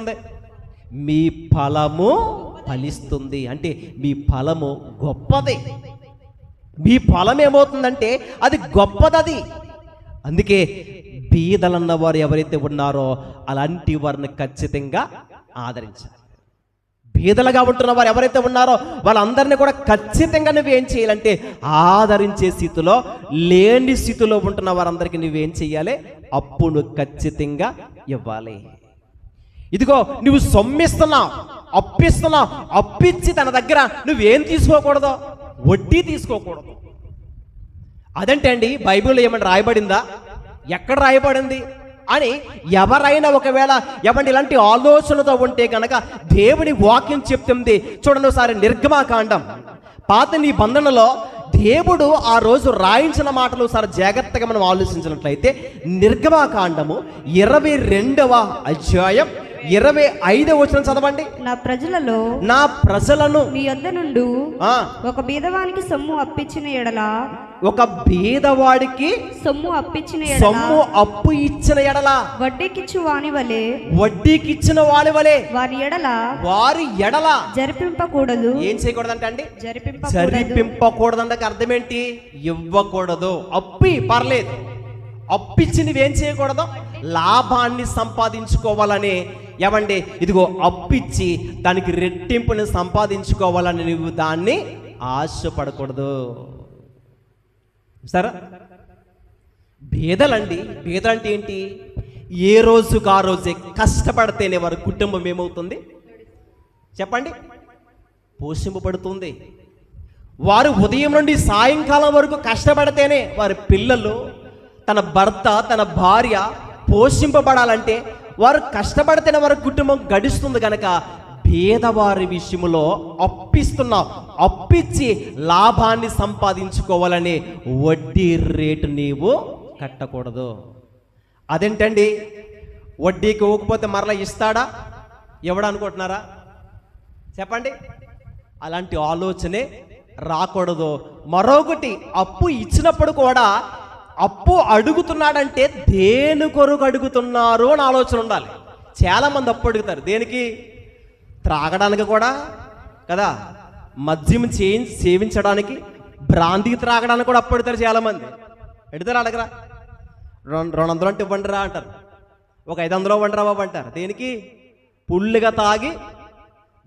ఉంది మీ ఫలము ఫలిస్తుంది. అంటే మీ ఫలము గొప్పది. మీ ఫలం ఏమవుతుందంటే అది గొప్పదది. అందుకే బీదలన్న వారు ఎవరైతే ఉన్నారో అలాంటి వారిని ఖచ్చితంగా ఆదరించాలి. బీదలుగా ఉంటున్న వారు ఎవరైతే ఉన్నారో వాళ్ళందరినీ కూడా ఖచ్చితంగా నువ్వేం చేయాలంటే ఆదరించే స్థితిలో లేని స్థితిలో ఉంటున్న వారందరికీ నువ్వేం చేయాలి? అప్పు నువ్వు ఖచ్చితంగా ఇవ్వాలి. ఇదిగో నువ్వు సొమ్మిస్తున్నావు అప్పిస్తున్నావు అప్పిచ్చి తన దగ్గర నువ్వేం తీసుకోకూడదు? వడ్డీ తీసుకోకూడదు. అదంటే అండి బైబిల్లో ఏమైనా రాయబడిందా? ఎక్కడ రాయబడింది? అని ఎవరైనా ఒకవేళ ఎవండి ఇలాంటి ఆలోచనతో ఉంటే కనుక దేవుని వాక్యం చెప్తుంది. చూడండి ఒకసారి నిర్గమాకాండం. పాత నిబంధనలో దేవుడు ఆ రోజు రాయించిన మాటలు ఒకసారి జాగ్రత్తగా మనం ఆలోచించినట్లయితే నిర్గమాకాండము ఇరవై రెండవ అధ్యాయం ఇరవై ఐదవ వచనం చదవండి. నా ప్రజలలో నా ప్రజలను మీ యొద్ద నుండు ఒక బీదవానికి సొమ్ము అప్పించిన ఎడల ఒక బీదవాడికి సొమ్ము అప్పించిన సొమ్ము అప్పు ఇచ్చిన ఎడల వడ్డీకిచ్చు వాని వలె వడ్డీకి ఇచ్చిన వాడి వలె వారి ఎడల వారి ఎడల జరిపింపకూడదు. ఏం చేయకూడదంటే అండి? జరిపింపకూడదు. జరిపింపకూడదంటే అర్థం ఏంటి ఇవ్వకూడదు. అప్పి పర్లేదు. అప్పిచ్చి నువ్వేం చేయకూడదు? లాభాన్ని సంపాదించుకోవాలని ఏమండి? ఇదిగో అప్పిచ్చి దానికి రెట్టింపుని సంపాదించుకోవాలని నువ్వు దాన్ని ఆశపడకూడదు. సరే? భేదలండి బేదలంటే ఏంటి? ఏ రోజుకు ఆ రోజే కష్టపడితేనే వారి కుటుంబం ఏమవుతుంది? చెప్పండి. పోషింపబడుతుంది. వారు ఉదయం నుండి సాయంకాలం వరకు కష్టపడితేనే వారి పిల్లలు తన భర్త తన భార్య పోషింపబడాలంటే వారు కష్టపడితేనే వారి కుటుంబం గడుస్తుంది కనుక పేదవారి విషయంలో అప్పిస్తున్నాం అప్పిచ్చి లాభాన్ని సంపాదించుకోవాలని వడ్డీ రేటు నీవు కట్టకూడదు. అదేంటండి? వడ్డీకి ఇవ్వకపోతే మరలా ఇస్తాడా? ఇవ్వడానుకుంటున్నారా చెప్పండి. అలాంటి ఆలోచనే రాకూడదు. మరొకటి అప్పు ఇచ్చినప్పుడు కూడా అప్పు అడుగుతున్నాడంటే దేని కొరకు అడుగుతున్నారు అని ఆలోచన ఉండాలి. చాలామంది అప్పు అడుగుతారు. దేనికి? త్రాగడానికి కూడా కదా? మద్యం చేయించి సేవించడానికి భ్రాంతికి త్రాగడానికి కూడా అప్పు అడుగుతారు చాలామంది. ఎడతారు అడగరా? రెండు రెండు వందలు అంటే ఇవ్వండిరా అంటారు. ఒక ఐదు వందలు ఇవ్వండిరా బాబు అంటారు. దేనికి? పుల్లుగా తాగి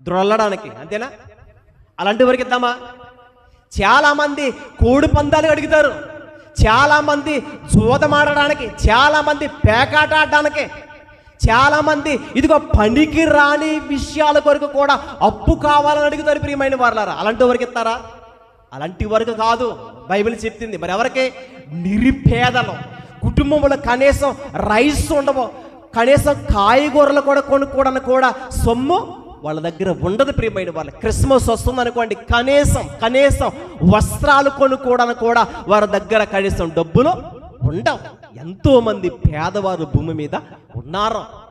ద్రొల్లడానికి అంతేనా? అలాంటి వరకు ఇద్దామా? చాలామంది కోడి పందాలు అడుగుతారు. చాలామంది జూదమాడడానికి చాలా చాలామంది పేకాట ఆడడానికి ఇదిగో పనికి రాని విషయాల కొరకు కూడా అప్పు కావాలని అడుగుతారు ప్రియమైన వాళ్ళారా అలాంటి వరకు ఇస్తారా? అలాంటి వరకు కాదు. బైబిల్ చెప్తుంది మరి ఎవరికి నిరుపేదలు. కుటుంబంలో కనీసం రైస్ ఉండవు. కనీసం కాయగూరలు కూడా కొనుక్కోవడానికి కూడా సొమ్ము వాళ్ళ దగ్గర ఉండదు ప్రియమైన వాళ్ళు. క్రిస్మస్ వస్తుంది అనుకోండి కనీసం కనీసం వస్త్రాలు కొనుక్కోవడానికి కూడా వారి దగ్గర కనీసం డబ్బులు ఉండవు. ఎంతోమంది పేదవారు భూమి మీద ఉన్నారు.